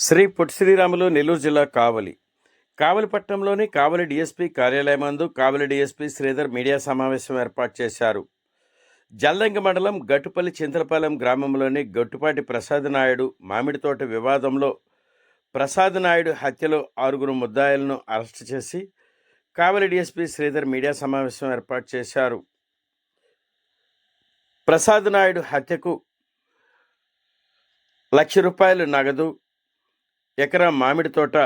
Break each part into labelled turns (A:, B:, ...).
A: శ్రీ పొట్టి శ్రీరాములు నెల్లూరు జిల్లా కావలి. కావలి పట్టణంలోని కావలి డిఎస్పీ కార్యాలయమందు కావలి డిఎస్పీ శ్రీధర్ మీడియా సమావేశం ఏర్పాటు చేశారు. జల్లంగి మండలం గట్టుపల్లి చింతలపాలెం గ్రామంలోని గట్టుపాటి ప్రసాద్ నాయుడు మామిడి తోట వివాదంలో ప్రసాద్ నాయుడు హత్యలో ఆరుగురు ముద్దాయిలను అరెస్టు చేసి కావలి డిఎస్పీ శ్రీధర్ మీడియా సమావేశం ఏర్పాటు చేశారు. ప్రసాద్ నాయుడు హత్యకు లక్ష రూపాయలు నగదు ఎకరా మామిడి తోట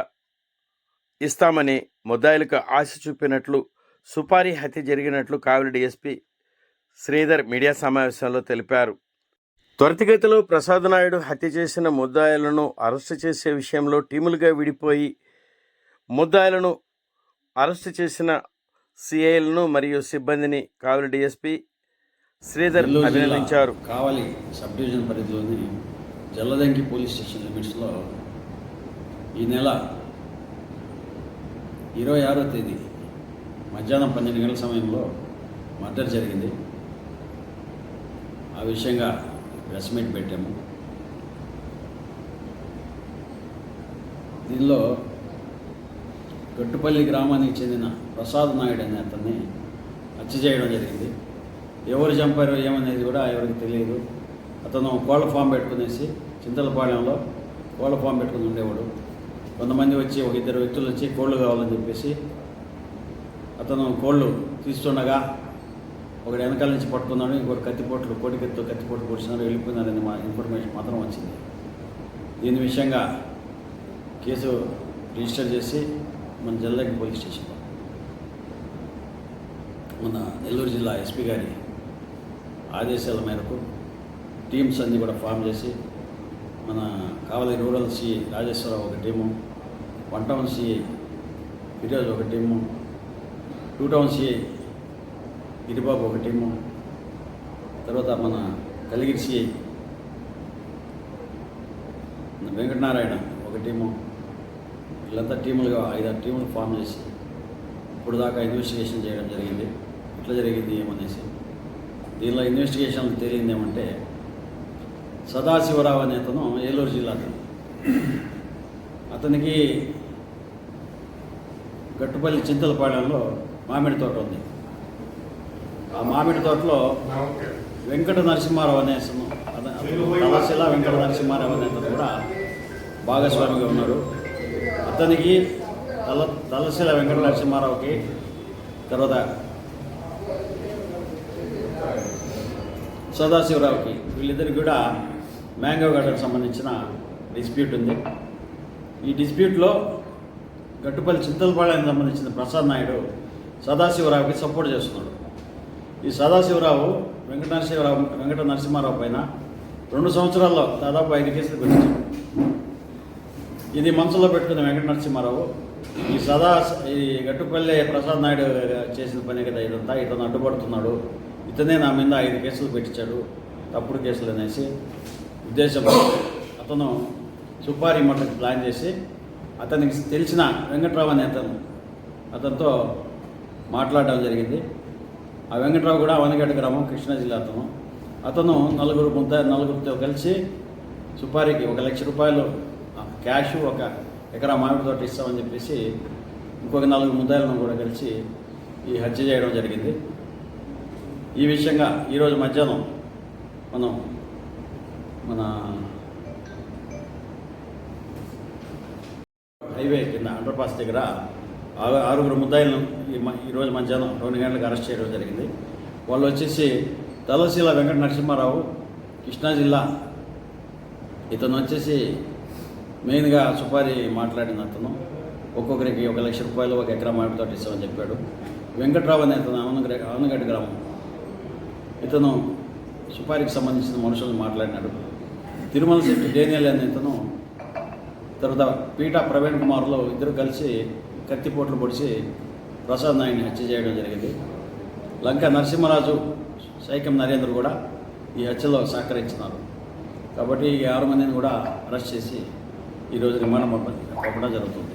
A: ఇస్తామని ముద్దాయిలకు ఆశ చూపినట్లు సుపారీ హత్య జరిగినట్లు కావలి డిఎస్పీ శ్రీధర్ మీడియా సమావేశంలో తెలిపారు. త్వరితగతిలో ప్రసాద్ నాయుడు హత్య చేసిన ముద్దాయిలను అరెస్టు చేసే విషయంలో టీములుగా విడిపోయి ముద్దాయిలను అరెస్టు చేసిన సిఐలను మరియు సిబ్బందిని కావలి డిఎస్పీ శ్రీధర్ అభినందించారు.
B: కావలి సబ్ డివిజన్ పరిధిలోని జల్లదంకి పోలీస్ స్టేషన్ లిమిట్స్లో ఈ నెల ఇరవై ఆరో తేదీ మధ్యాహ్నం పన్నెండు గంటల సమయంలో మర్డర్ జరిగింది. ఆ విషయంగా ప్రెస్ మీట్ పెట్టాము. దీనిలో గట్టుపల్లి గ్రామానికి చెందిన ప్రసాద్ నాయుడు అనే అతన్ని హత్య చేయడం జరిగింది. ఎవరు చంపారో ఏమనేది కూడా ఎవరికి తెలియదు. అతను కోళ్ళ ఫామ్ పెట్టుకునేసి చింతలపాళెంలో కోళ్ళ ఫామ్ పెట్టుకుని ఉండేవాడు. కొంతమంది వచ్చి ఒక ఇద్దరు వ్యక్తులు వచ్చి కోళ్ళు కావాలని చెప్పేసి అతను కోళ్ళు తీస్తుండగా ఒకటి వెనకాల నుంచి పట్టుకున్నాడు ఇంకొకటి కత్తిపోట్లు కోటికెత్తు కత్తిపోట్లు పొడిచినారు వెళ్ళిపోయినారని మా ఇన్ఫర్మేషన్ మాత్రం వచ్చింది. దీని విషయంగా కేసు రిజిస్టర్ చేసి మన జల్లకి పోలీస్ స్టేషన్లో మన నెల్లూరు జిల్లా ఎస్పీ గారి ఆదేశాల మేరకు టీమ్స్ అన్నీ కూడా ఫామ్ చేసి మన కావలి రూరల్ సిఐ రాజేశ్వరరావు ఒక team one town CI Firoz ఒక team two town CI Giribabu ఒక టీము తర్వాత మన కలిగిరి సిఐ వెంకటనారాయణ ఒక టీము వీళ్ళంతా టీములుగా ఐదారు టీములు ఫామ్ చేసి ఇప్పుడు దాకా ఇన్వెస్టిగేషన్ చేయడం జరిగింది. ఎట్లా జరిగింది ఏమనేసి దీనిలో ఇన్వెస్టిగేషన్ తేలింది ఏమంటే సదాశివరావు అనే అతను ఏలూరు జిల్లా అతను. అతనికి గట్టుపల్లి చింతలపాలెంలో మామిడి తోట ఉంది. ఆ మామిడి తోటలో వెంకట నరసింహారావు అనే అతను వెంకట నరసింహారావు అనే అతను కూడా భాగస్వామిగా ఉన్నారు. అతనికి తల తలశిల వెంకట నరసింహారావుకి తర్వాత సదాశివరావుకి వీళ్ళిద్దరికి కూడా మ్యాంగో గార్డెన్ సంబంధించిన డిస్ప్యూట్ ఉంది. ఈ డిస్ప్యూట్లో గట్టుపల్లి చింతలపాళెనికి సంబంధించిన ప్రసాద్ నాయుడు సదాశివరావుకి సపోర్ట్ చేస్తున్నాడు. ఈ సదాశివరావు వెంకట నరసింహరావు వెంకట నరసింహారావు పైన రెండు సంవత్సరాల్లో దాదాపు ఐదు కేసులు పెట్టించాడు ఇది మనసులో పెట్టుకున్న వెంకట నరసింహారావు ఈ సదా ఈ గట్టుపల్లి ప్రసాద్ నాయుడు చేసిన పని కదా ఇదంతా ఇతను అడ్డుపడుతున్నాడు. ఇతనే నా మీద ఐదు కేసులు పెట్టించాడు తప్పుడు కేసులు అనేసి. ఉద్దేశం అతను. సుపారీ మఠకి ప్లాన్ చేసి అతనికి తెలిసిన వెంకట్రావు అనే అతను అతనితో మాట్లాడడం జరిగింది. ఆ వెంకట్రావు కూడా వనగడ్డ గ్రామం కృష్ణా జిల్లా అతను. అతను నలుగురు ముద్ద నలుగురితో కలిసి సుపారీకి ఒక లక్ష రూపాయలు క్యాష్ ఒక ఎకరా మామిడి తోట ఇస్తామని చెప్పేసి ఇంకొక నలుగురు ముద్దాయిలను కూడా కలిసి ఈ హత్య చేయడం జరిగింది. ఈ విషయంగా ఈరోజు మధ్యాహ్నం మనం మన హైవే కింద అండర్ పాస్ దగ్గర ఆరు- ఆరుగురు ముద్దాయిలను ఈరోజు మధ్యాహ్నం రెండు గంటలకు అరెస్ట్ చేయడం జరిగింది. వాళ్ళు వచ్చేసి తలశీల వెంకట నరసింహారావు కృష్ణా జిల్లా. ఇతను వచ్చేసి మెయిన్గా సుపారి మాట్లాడిన అతను. ఒక్కొక్కరికి ఒక లక్ష రూపాయలు ఒక ఎకరా మామిడి తోట ఇస్తామని చెప్పాడు. వెంకట్రావు అనే అతను అవనగడ్డ అవనగడ్డ గ్రామం. ఇతను సుపారికి సంబంధించిన మనుషులను మాట్లాడినాడు. తిరుమల శెట్టి డేనియల్ అనే ఇతను తర్వాత పీటా ప్రవీణ్ కుమార్లో ఇద్దరు కలిసి కత్తిపోట్లు పొడిచి ప్రసాద్ నాయుడిని హత్య చేయడం జరిగింది. లంక నరసింహరాజు సైకం నరేంద్ర కూడా ఈ హత్యలో సహకరించినారు. కాబట్టి ఈ ఆరు మందిని కూడా అరెస్ట్ చేసి ఈరోజు రిమాండ్ పంపడం జరుగుతుంది.